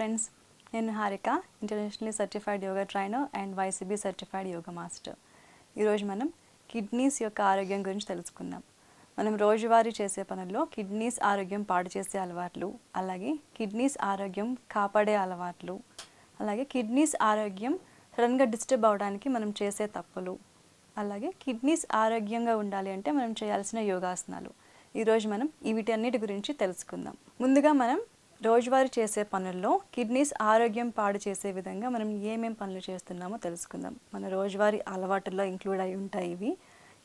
Friends నేను Harika internationally certified yoga trainer and YCB certified yoga master ఈరోజు మనం kidneys యొక్క ఆరోగ్యం గురించి తెలుసుకుందాం. మనం రోజువారీ చేసే పనుల్లో కిడ్నీస్ ఆరోగ్యం పాడు చేసే అలవాట్లు అలాగే కిడ్నీస్ ఆరోగ్యం కాపాడే అలవాట్లు అలాగే కిడ్నీస్ ఆరోగ్యం సడన్గా డిస్టర్బ్ అవడానికి మనం చేసే తప్పులు అలాగే కిడ్నీస్ ఆరోగ్యంగా ఉండాలి అంటే మనం చేయాల్సిన యోగాసనాలు. ఈరోజు మనం ఈ వీటన్నిటి గురించి తెలుసుకుందాం. ముందుగా మనం రోజువారీ చేసే పనుల్లో కిడ్నీస్ ఆరోగ్యం పాడు చేసే విధంగా మనం ఏమేం పనులు చేస్తున్నామో తెలుసుకుందాం. మన రోజువారీ అలవాటుల్లో ఇంక్లూడ్ అయి ఉంటాయి ఇవి.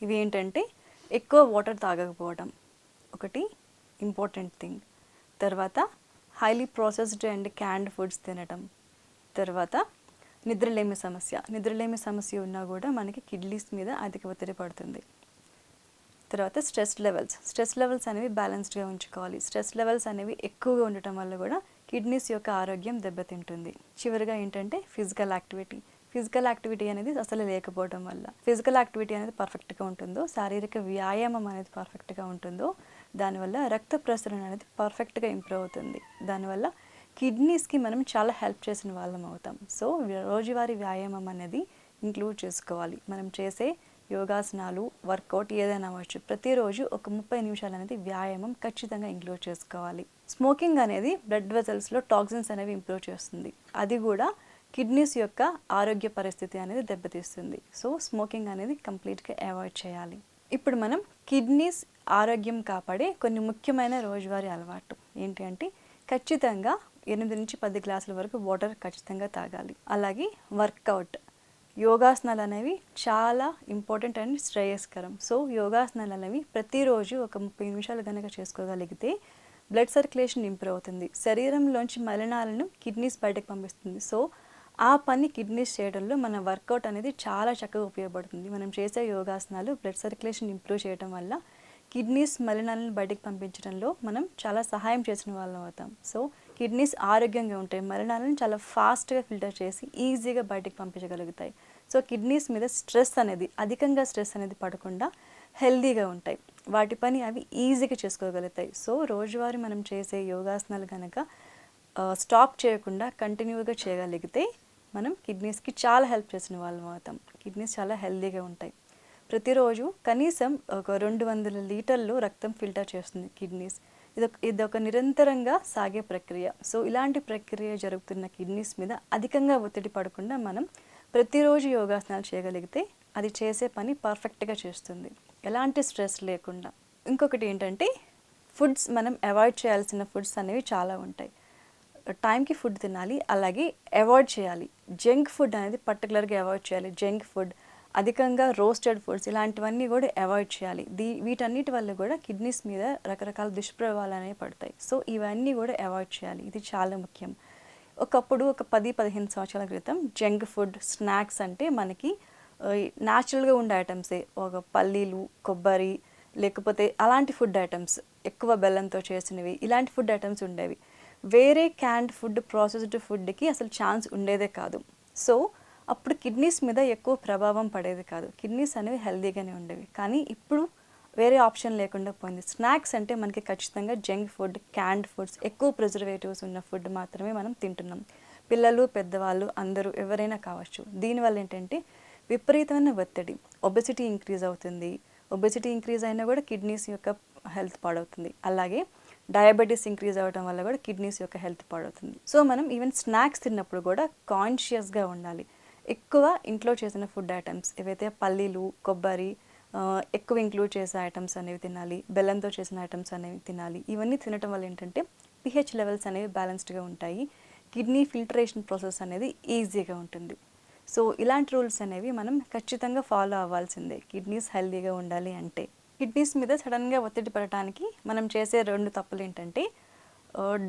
ఇవి ఏంటంటే ఎక్కువ వాటర్ తాగకపోవడం ఒకటి ఇంపార్టెంట్ థింగ్. తర్వాత highly processed and canned foods తినటం. తర్వాత నిద్రలేమి సమస్య. నిద్రలేమి సమస్య ఉన్నా కూడా మనకి కిడ్నీస్ మీద అధిక ఒత్తిడి పడుతుంది. తర్వాత స్ట్రెస్ లెవెల్స్ స్ట్రెస్ లెవెల్స్ అనేవి బ్యాలెన్స్డ్గా ఉంచుకోవాలి. స్ట్రెస్ లెవెల్స్ అనేవి ఎక్కువగా ఉండటం వల్ల కూడా కిడ్నీస్ యొక్క ఆరోగ్యం దెబ్బతింటుంది. చివరిగా ఏంటంటే ఫిజికల్ యాక్టివిటీ ఫిజికల్ యాక్టివిటీ అనేది అసలు లేకపోవడం వల్ల. ఫిజికల్ యాక్టివిటీ అనేది పర్ఫెక్ట్గా ఉంటుందో శారీరక వ్యాయామం అనేది పర్ఫెక్ట్గా ఉంటుందో దానివల్ల రక్త ప్రసరణ అనేది పర్ఫెక్ట్గా ఇంప్రూవ్ అవుతుంది. దానివల్ల కిడ్నీస్కి మనం చాలా హెల్ప్ చేసిన వాళ్ళం అవుతాం. సో రోజువారీ వ్యాయామం అనేది ఇంక్లూడ్ చేసుకోవాలి. మనం చేసే యోగాసనాలు వర్కౌట్ ఏదైనా అవ్వచ్చు. ప్రతిరోజు ఒక ముప్పై నిమిషాలు అనేది వ్యాయామం ఖచ్చితంగా ఇంక్లూడ్ చేసుకోవాలి. స్మోకింగ్ అనేది బ్లడ్ వెజల్స్లో టాక్సిన్స్ అనేవి ఇంప్రూవ్ చేస్తుంది. అది కూడా కిడ్నీస్ యొక్క ఆరోగ్య పరిస్థితి అనేది దెబ్బతీస్తుంది. సో స్మోకింగ్ అనేది కంప్లీట్గా అవాయిడ్ చేయాలి. ఇప్పుడు మనం కిడ్నీస్ ఆరోగ్యం కాపాడే కొన్ని ముఖ్యమైన రోజువారీ అలవాటు ఏంటి అంటే ఖచ్చితంగా ఎనిమిది నుంచి పది గ్లాసుల వరకు వాటర్ ఖచ్చితంగా తాగాలి. అలాగే వర్కౌట్. యోగాసనాలు అనేవి చాలా ఇంపార్టెంట్ అండ్ శ్రేయస్కరం. సో యోగాసనాలు అనేవి ప్రతిరోజు ఒక ముప్పై నిమిషాలు కనుక చేసుకోగలిగితే బ్లడ్ సర్క్యులేషన్ ఇంప్రూవ్ అవుతుంది. శరీరంలోంచి మలినాలను కిడ్నీస్ బయటకు పంపిస్తుంది. సో ఆ పని కిడ్నీస్ చేయడంలో మన వర్కౌట్ అనేది చాలా చక్కగా ఉపయోగపడుతుంది. మనం చేసే యోగాసనాలు బ్లడ్ సర్క్యులేషన్ ఇంప్రూవ్ చేయడం వల్ల కిడ్నీస్ మలినాలను బయటకు పంపించడంలో మనం చాలా సహాయం చేసిన వాళ్ళం అవుతాం. సో కిడ్నీస్ ఆరోగ్యంగా ఉంటాయి మలినాలను చాలా ఫాస్ట్గా ఫిల్టర్ చేసి ఈజీగా బయటకు పంపించగలుగుతాయి. సో కిడ్నీస్ మీద స్ట్రెస్ అనేది అధికంగా స్ట్రెస్ అనేది పడకుండా హెల్దీగా ఉంటాయి. వాటి పని అవి ఈజీగా చేసుకోగలుగుతాయి. సో రోజువారీ మనం చేసే యోగాసనాలు కనుక స్టాప్ చేయకుండా కంటిన్యూగా చేయగలిగితే మనం కిడ్నీస్కి చాలా హెల్ప్ చేసిన వాళ్ళం అవుతాం. కిడ్నీస్ చాలా హెల్దీగా ఉంటాయి. ప్రతిరోజు కనీసం ఒక రెండు వందల లీటర్లు రక్తం ఫిల్టర్ చేస్తుంది కిడ్నీస్. ఇది ఇది ఒక నిరంతరంగా సాగే ప్రక్రియ. సో ఇలాంటి ప్రక్రియ జరుగుతున్న కిడ్నీస్ మీద అధికంగా ఒత్తిడి పడకుండా మనం ప్రతిరోజు యోగాసనాలు చేయగలిగితే అది చేసే పని పర్ఫెక్ట్గా చేస్తుంది. ఎలాంటి స్ట్రెస్ లేకుండా. ఇంకొకటి ఏంటంటే ఫుడ్స్ మనం అవాయిడ్ చేయాల్సిన ఫుడ్స్ అనేవి చాలా ఉంటాయి. టైంకి ఫుడ్ తినాలి అలాగే అవాయిడ్ చేయాలి. జంక్ ఫుడ్ అనేది పర్టికులర్గా అవాయిడ్ చేయాలి. జంక్ ఫుడ్ అధికంగా రోస్టెడ్ ఫుడ్స్ ఇలాంటివన్నీ కూడా అవాయిడ్ చేయాలి. దీ వీటన్నిటి వల్ల కూడా కిడ్నీస్ మీద రకరకాల దుష్ప్రభావాలు అనేవి పడతాయి. సో ఇవన్నీ కూడా అవాయిడ్ చేయాలి. ఇది చాలా ముఖ్యం. ఒకప్పుడు ఒక పది పదిహేను సంవత్సరాల క్రితం జంక్ ఫుడ్ స్నాక్స్ అంటే మనకి న్యాచురల్గా ఉండే ఐటమ్సే ఒక పల్లీలు కొబ్బరి లేకపోతే అలాంటి ఫుడ్ ఐటమ్స్ ఎక్కువ బెల్లంతో చేసినవి ఇలాంటి ఫుడ్ ఐటమ్స్ ఉండేవి. వేరే క్యాండ్ ఫుడ్ ప్రాసెస్డ్ ఫుడ్కి అసలు ఛాన్స్ ఉండేదే కాదు. సో అప్పుడు కిడ్నీస్ మీద ఎక్కువ ప్రభావం పడేది కాదు. కిడ్నీస్ అనేవి హెల్దీగానే ఉండేవి. కానీ ఇప్పుడు వేరే ఆప్షన్ లేకుండా పోయింది. స్నాక్స్ అంటే మనకి ఖచ్చితంగా జంక్ ఫుడ్ క్యాండ్ ఫుడ్స్ ఎక్కువ ప్రిజర్వేటివ్స్ ఉన్న ఫుడ్ మాత్రమే మనం తింటున్నాం. పిల్లలు పెద్దవాళ్ళు అందరూ ఎవరైనా కావచ్చు. దీనివల్ల ఏంటంటే విపరీతమైన ఒత్తిడి. ఒబెసిటీ ఇంక్రీజ్ అవుతుంది. ఒబెసిటీ ఇంక్రీజ్ అయినా కూడా కిడ్నీస్ యొక్క హెల్త్ పాడవుతుంది. అలాగే డయాబెటీస్ ఇంక్రీజ్ అవ్వడం వల్ల కూడా కిడ్నీస్ యొక్క హెల్త్ పాడవుతుంది. సో మనం ఈవెన్ స్నాక్స్ తిన్నప్పుడు కూడా కాన్షియస్గా ఉండాలి. ఎక్కువ ఇంట్లో చేసిన ఫుడ్ ఐటమ్స్ ఏవైతే పల్లీలు కొబ్బరి ఎక్కువ ఇంక్లూడ్ చేసే ఐటమ్స్ అనేవి తినాలి బెల్లంతో చేసిన ఐటమ్స్ అనేవి తినాలి ఇవన్నీ తినటం వల్ల ఏంటంటే పిహెచ్ లెవెల్స్ అనేవి బ్యాలెన్స్డ్గా ఉంటాయి. కిడ్నీ ఫిల్టరేషన్ ప్రాసెస్ అనేది ఈజీగా ఉంటుంది. సో ఇలాంటి రూల్స్ అనేవి మనం ఖచ్చితంగా ఫాలో అవ్వాల్సిందే. కిడ్నీస్ హెల్దీగా ఉండాలి అంటే. కిడ్నీస్ మీద సడన్గా ఒత్తిడి పడటానికి మనం చేసే రెండు తప్పులు ఏంటంటే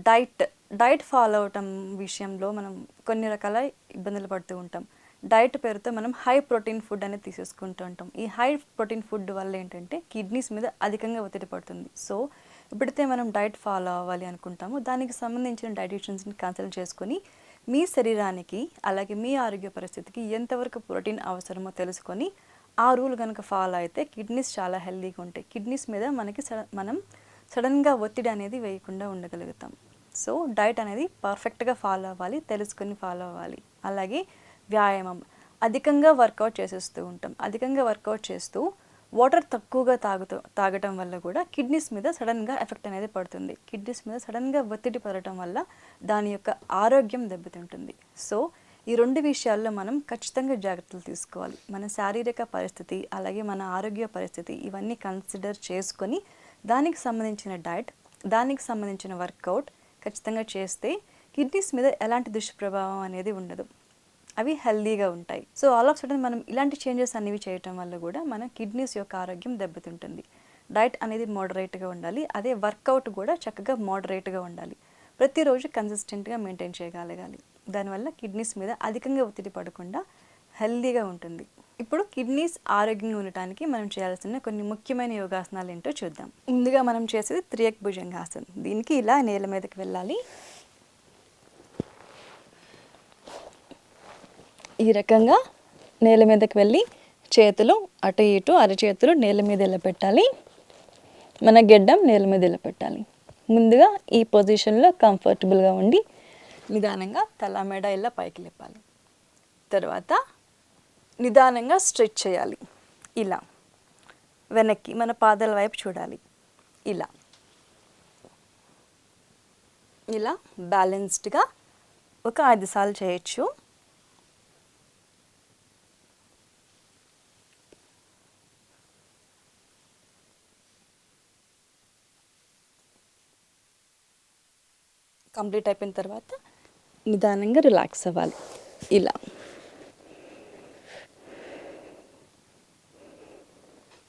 డైట్ డైట్ ఫాలో అవటం విషయంలో మనం కొన్ని రకాల ఇబ్బందులు పడుతూ ఉంటాం. డైట్ పేరుతో మనం హై ప్రోటీన్ ఫుడ్ అనేది తీసేసుకుంటూ ఉంటాం. ఈ హై ప్రోటీన్ ఫుడ్ వల్ల ఏంటంటే కిడ్నీస్ మీద అధికంగా ఒత్తిడి పడుతుంది. సో ఎప్పుడైతే మనం డైట్ ఫాలో అవ్వాలి అనుకుంటామో. దానికి సంబంధించిన డైటిషియన్స్ని కన్సల్ట్ చేసుకొని మీ శరీరానికి అలాగే మీ ఆరోగ్య పరిస్థితికి ఎంతవరకు ప్రోటీన్ అవసరమో తెలుసుకొని ఆ రూల్ కనుక ఫాలో అయితే కిడ్నీస్ చాలా హెల్దీగా ఉంటాయి. కిడ్నీస్ మీద మనకి సడ- మనం సడన్గా ఒత్తిడి అనేది వేయకుండా ఉండగలుగుతాం. సో డైట్ అనేది పర్ఫెక్ట్గా ఫాలో అవ్వాలి తెలుసుకొని ఫాలో అవ్వాలి. అలాగే వ్యాయామం. అధికంగా వర్కౌట్ చేసేస్తూ ఉంటాం. అధికంగా వర్కౌట్ చేస్తూ వాటర్ తక్కువగా తాగుతూ తాగటం వల్ల కూడా కిడ్నీస్ మీద సడన్గా ఎఫెక్ట్ అనేది పడుతుంది. కిడ్నీస్ మీద సడన్గా ఒత్తిడి పడటం వల్ల దాని యొక్క ఆరోగ్యం దెబ్బతింటుంది. సో ఈ రెండు విషయాల్లో మనం ఖచ్చితంగా జాగ్రత్తలు తీసుకోవాలి. మన శారీరక పరిస్థితి అలాగే మన ఆరోగ్య పరిస్థితి ఇవన్నీ కన్సిడర్ చేసుకొని దానికి సంబంధించిన డైట్ దానికి సంబంధించిన వర్కౌట్ ఖచ్చితంగా చేస్తే కిడ్నీస్ మీద ఎలాంటి దుష్ప్రభావం అనేది ఉండదు. అవి హెల్దీగా ఉంటాయి. సో ఆల్ ఆఫ్ సడన్ మనం ఇలాంటి చేంజెస్ అనేవి చేయటం వల్ల కూడా మన కిడ్నీస్ యొక్క ఆరోగ్యం దెబ్బతింటుంది. డైట్ అనేది మోడరేట్గా ఉండాలి. అదే వర్కౌట్ కూడా చక్కగా మోడరేట్గా ఉండాలి. ప్రతిరోజు కన్సిస్టెంట్గా మెయింటైన్ చేయగలగాలి. దానివల్ల కిడ్నీస్ మీద అధికంగా ఒత్తిడి పడకుండా హెల్దీగా ఉంటుంది. ఇప్పుడు కిడ్నీస్ ఆరోగ్యంగా ఉండటానికి మనం చేయాల్సిన కొన్ని ముఖ్యమైన యోగాసనాలు ఏంటో చూద్దాం. ముందుగా మనం చేసేది త్రియక్ భుజంగాసనం. దీనికి ఇలా నేల మీదకి వెళ్ళాలి. ఈ రకంగా నేల మీదకి వెళ్ళి చేతులు అటు ఇటు అరచేతులు నేల మీద ఇలా పెట్టాలి మన గెడ్డం నేల మీద ఇలా పెట్టాలి ముందుగా ఈ పొజిషన్లో కంఫర్టబుల్గా ఉండి నిదానంగా తల మెడ ఇలా పైకి లేపాలి. తర్వాత నిదానంగా స్ట్రెచ్ చేయాలి. ఇలా. వెనక్కి మన పాదాల వైపు చూడాలి. ఇలా. ఇలా బ్యాలెన్స్డ్గా ఒక ఐదు సార్లు చేయొచ్చు. కంప్లీట్ అయిపోయిన తర్వాత నిదానంగా రిలాక్స్ అవ్వాలి. ఇలా.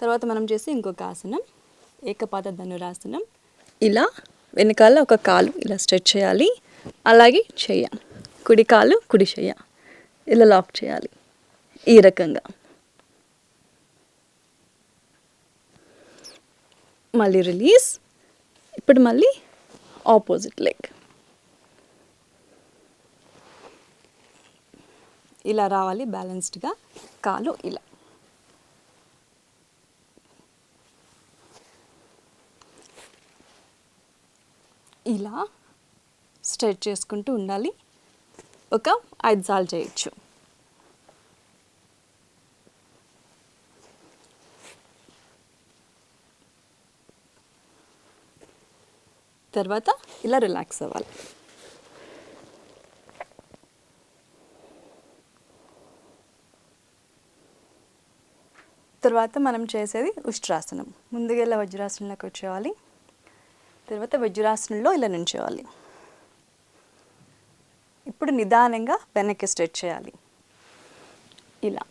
తర్వాత మనం చేసి ఇంకొక ఆసనం ఏకపాద ధనురాసనం. ఇలా వెనకాల ఒక కాలు ఇలా స్ట్రెచ్ చేయాలి. అలాగే చెయ్య. కుడి కాలు కుడి చెయ్య. ఇలా లాక్ చేయాలి. ఈ రకంగా. మళ్ళీ రిలీజ్ ఇప్పుడు మళ్ళీ ఆపోజిట్ లెగ్ ఇలా రావాలి బ్యాలెన్స్డ్గా కాలు ఇలా. ఇలా స్ట్రెచ్ చేసుకుంటూ ఉండాలి. ఒక ఐదు సార్లు చేయొచ్చు. తర్వాత ఇలా రిలాక్స్ అవ్వాలి. తర్వాత మనం చేసేది ఉష్ట్రాసనం. ముందుగా ఇలా వజ్రాసనంలోకి వచ్చేవాలి తర్వాత వజ్రాసనంలో ఇలా నుంచేవాలి ఇప్పుడు నిదానంగా వెనక్కి స్ట్రెచ్ చేయాలి. ఇలా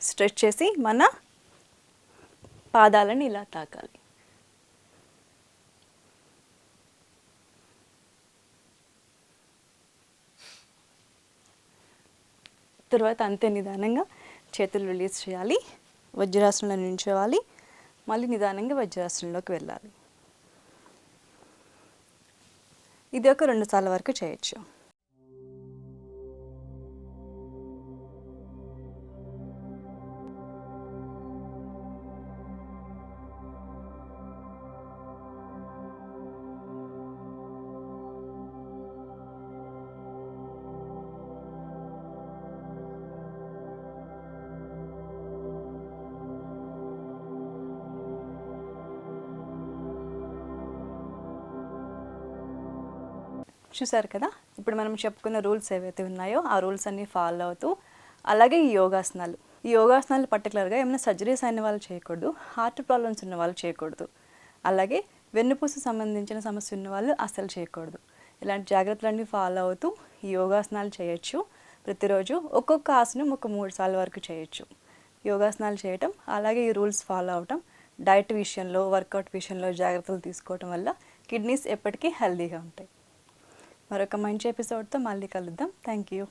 స్ట్రెచ్ చేసి మన పాదాలను ఇలా తాకాలి. తర్వాత అంతే నిదానంగా చేతులు రిలీజ్ చేయాలి. వజ్రాసనంలో నిల్చోవాలి మళ్ళీ నిదానంగా వజ్రాసనంలోకి వెళ్ళాలి. ఇది ఒక రెండు సార్ల వరకు చేయొచ్చు. చూసారు కదా? ఇప్పుడు మనం చెప్పుకున్న రూల్స్ ఏవైతే ఉన్నాయో ఆ రూల్స్ అన్నీ ఫాలో అవుతూ అలాగే ఈ యోగాసనాలు. ఈ యోగాసనాలు పర్టికులర్గా ఏమైనా సర్జరీస్ అయిన వాళ్ళు చేయకూడదు హార్ట్ ప్రాబ్లమ్స్ ఉన్న వాళ్ళు చేయకూడదు. అలాగే వెన్నుపూస సంబంధించిన సమస్య ఉన్న వాళ్ళు అస్సలు చేయకూడదు. ఇలాంటి జాగ్రత్తలన్నీ ఫాలో అవుతూ ఈ యోగాసనాలు చేయొచ్చు. ప్రతిరోజు ఒక్కొక్క ఆసనం ఒక మూడు సార్లు వరకు చేయొచ్చు. యోగాసనాలు చేయటం అలాగే ఈ రూల్స్ ఫాలో అవటం డైట్ విషయంలో వర్కౌట్ విషయంలో జాగ్రత్తలు తీసుకోవటం వల్ల కిడ్నీస్ ఎప్పటికీ హెల్తీగా ఉంటాయి. మరొక మంచి ఎపిసోడ్తో మళ్ళీ కలుద్దాం. Thank you